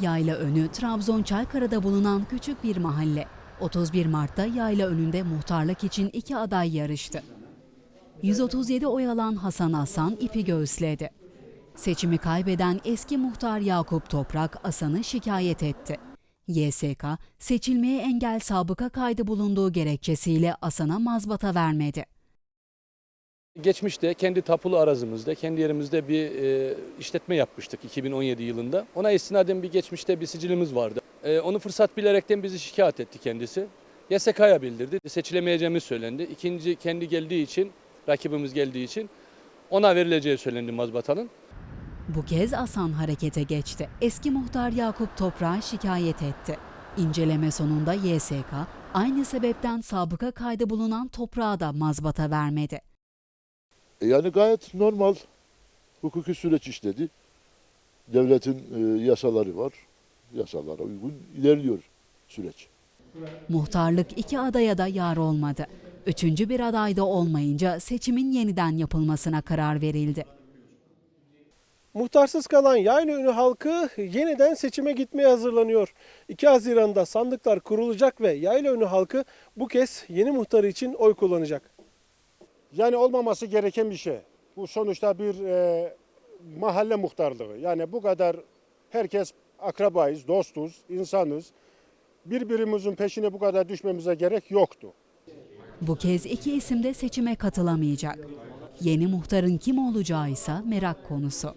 Yayla Önü, Trabzon Çaykara'da bulunan küçük bir mahalle. 31 Mart'ta Yayla Önü'nde muhtarlık için iki aday yarıştı. 137 oy alan Hasan Hasan ipi göğüsledi. Seçimi kaybeden eski muhtar Yakup Toprak Hasan'ı şikayet etti. YSK, seçilmeye engel sabıka kaydı bulunduğu gerekçesiyle Hasan'a mazbata vermedi. Geçmişte kendi tapulu arazimizde, kendi yerimizde bir e, işletme yapmıştık 2017 yılında. Ona istinaden bir geçmişte bir sicilimiz vardı. E, onu fırsat bilerekten bizi şikayet etti kendisi. YSK'ya bildirdi. Seçilemeyeceğimiz söylendi. İkinci kendi geldiği için, rakibimiz geldiği için ona verileceği söylendi mazbatanın. Bu kez Hasan harekete geçti. Eski muhtar Yakup Toprak'ı şikayet etti. İnceleme sonunda YSK aynı sebepten sabıka kaydı bulunan toprağa da mazbata vermedi. E Yani gayet normal hukuki süreç işledi. Devletin e, yasaları var. Yasalara uygun ilerliyor süreç. Muhtarlık iki adaya da yar olmadı. Üçüncü bir aday da olmayınca seçimin yeniden yapılmasına karar verildi. Muhtarsız kalan Yaylaönü halkı yeniden seçime gitmeye hazırlanıyor. 2 Haziran'da sandıklar kurulacak ve Yaylaönü halkı bu kez yeni muhtarı için oy kullanacak. Yani olmaması gereken bir şey. Bu sonuçta bir e, mahalle muhtarlığı. Yani bu kadar herkes akrabayız, dostuz, insanız. Birbirimizin peşine bu kadar düşmemize gerek yoktu. Bu kez iki isim de seçime katılamayacak. Yeni muhtarın kim olacağı ise merak konusu.